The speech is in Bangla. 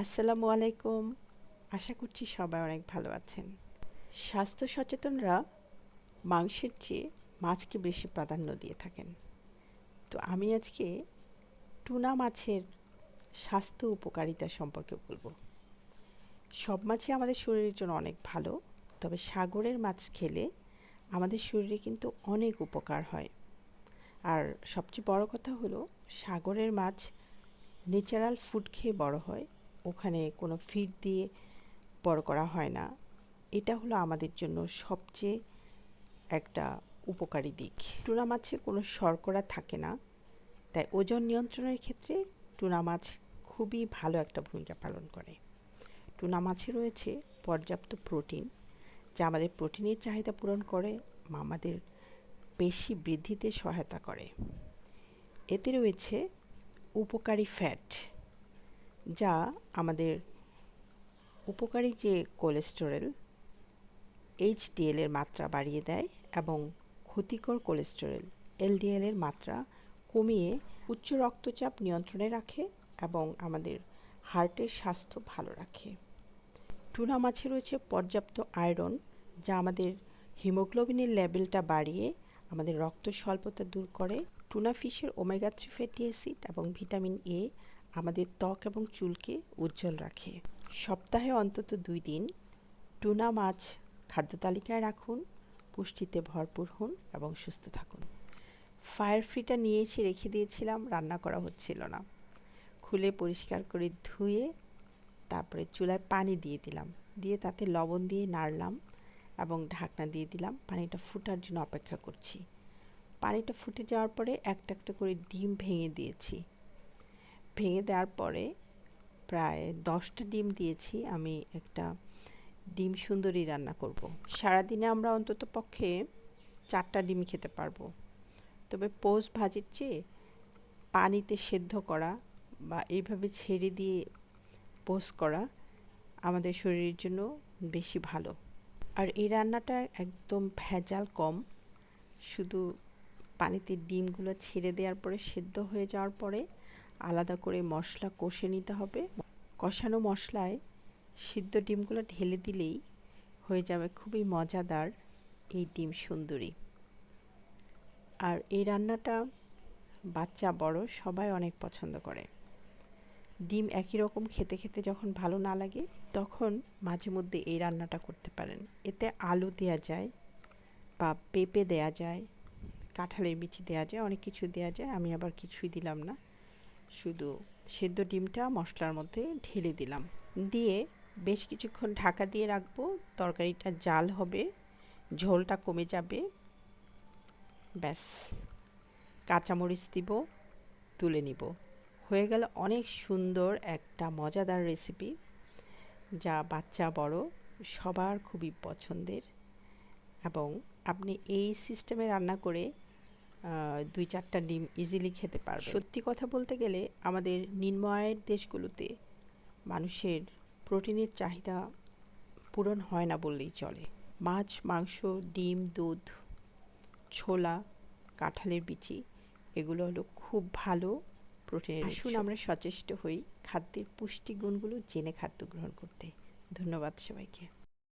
আসসালামু আলাইকুম আশা করছি সবাই অনেক ভালো আছেন। স্বাস্থ্য সচেতনরা মাংসের চেয়ে মাছকে বেশি প্রাধান্য দিয়ে থাকেন। তো আমি আজকে টুনা মাছের স্বাস্থ্য উপকারিতা সম্পর্কে বলব। সব মাছই আমাদের শরীরের জন্য অনেক ভালো, তবে সাগরের মাছ খেলে আমাদের শরীরে কিন্তু অনেক উপকার হয়। আর সবচেয়ে বড় কথা হলো, সাগরের মাছ ন্যাচারাল ফুড খেয়ে বড় হয় ওখানে কোনো ফিড দিয়ে বড় করা হয় না। এটা হলো আমাদের জন্য সবচেয়ে একটা উপকারী দিক। টুনা মাছে কোনো শর্করা থাকে না, তাই ওজন নিয়ন্ত্রণের ক্ষেত্রে টুনা মাছ খুবই ভালো একটা ভূমিকা পালন করে। টুনা মাছে রয়েছে পর্যাপ্ত প্রোটিন, যা আমাদের প্রোটিনের চাহিদা পূরণ করে আমাদের পেশি বৃদ্ধিতে সহায়তা করে। এতে রয়েছে উপকারী ফ্যাট। যা আমাদের উপকারী যে কোলেস্টেরল এইচডিএল এর মাত্রা বাড়িয়ে দেয় এবং ক্ষতিকর কোলেস্টেরল এলডিএল এর মাত্রা কমিয়ে উচ্চ রক্তচাপ নিয়ন্ত্রণে রাখে এবং আমাদের হার্টের স্বাস্থ্য ভালো রাখে। টুনা মাছে রয়েছে পর্যাপ্ত আয়রন যা আমাদের হিমোগ্লোবিনের লেভেলটা বাড়িয়ে আমাদের রক্ত স্বল্পতা দূর করে। টুনা ফিশের ওমেগা থ্রি ফ্যাটি অ্যাসিড এবং ভিটামিন এ আমাদের ত্বক এবং চুলকে উজ্জ্বল রাখে। সপ্তাহে অন্তত দুই দিন টুনা মাছ খাদ্য তালিকায় রাখুন, পুষ্টিতে ভরপুর হন এবং সুস্থ থাকুন। ফায়ার ফ্রিটা নিয়ে এসে রেখে দিয়েছিলাম, রান্না করা হচ্ছিল না। খুলে পরিষ্কার করে ধুয়ে তারপরে চুলায় পানি দিয়ে দিলাম। দিয়ে তাতে লবণ দিয়ে নাড়লাম এবং ঢাকনা দিয়ে দিলাম। পানিটা ফুটার জন্য অপেক্ষা করছি। পানিটা ফুটে যাওয়ার পরে একটা একটা করে ডিম ভেঙে দিয়েছি। ভেঙে দেওয়ার পরে প্রায় দশটা ডিম দিয়েছি, আমি একটা ডিম সুন্দরী রান্না করব। সারাদিনে আমরা অন্তত পক্ষে চারটা ডিম খেতে পারব। তবে পোস্ট ভাজির চেয়ে পানিতে সেদ্ধ করা বা এইভাবে ছেড়ে দিয়ে পোস্ট করা আমাদের শরীরের জন্য বেশি ভালো। আর এই রান্নাটা একদম ভেজাল কম। শুধু পানিতে ডিমগুলো ছেড়ে দেওয়ার পরে সেদ্ধ হয়ে যাওয়ার পরে আলাদা করে মশলা কষে নিতে হবে। কষানো মশলায় সিদ্ধ ডিমগুলো ঢেলে দিলেই হয়ে যাবে খুবই মজাদার এই ডিম সুন্দরী। আর এই রান্নাটা বাচ্চা বড়, সবাই অনেক পছন্দ করে। ডিম একই রকম খেতে খেতে যখন ভালো না লাগে, তখন মাঝে মধ্যে এই রান্নাটা করতে পারেন। এতে আলু দেওয়া যায় বা পেঁপে দেয়া যায়, কাঁঠালের বিচি দেওয়া যায়, অনেক কিছু দেওয়া যায়, আমি আবার কিছুই দিলাম না। শুধু সেদ্ধ ডিমটা মশলার মধ্যে ঢেলে দিলাম। দিয়ে বেশ কিছুক্ষণ ঢাকা দিয়ে রাখব। তরকারিটা জাল হবে, ঝোলটা কমে যাবে। ব্যাস, কাঁচামরিচ দিব, তুলে নিব। হয়ে গেল অনেক সুন্দর একটা মজাদার রেসিপি যা বাচ্চা, বড়, সবার খুবই পছন্দের। এবং আপনি এই সিস্টেমে রান্না করে দুই চারটা ডিম ইজিলি খেতে পারবে। সত্যি কথা বলতে গেলে আমাদের নিম্ন আয়ের দেশগুলোতে মানুষের প্রোটিনের চাহিদা পূরণ হয় না বললেই চলে। মাছ মাংস ডিম দুধ ছোলা কাঁঠালের বিচি এগুলো হলো খুব ভালো প্রোটিনের আসুন আমরা সচেষ্ট হই খাদ্যের পুষ্টিগুণগুলো জেনে খাদ্য গ্রহণ করতে। ধন্যবাদ সবাইকে।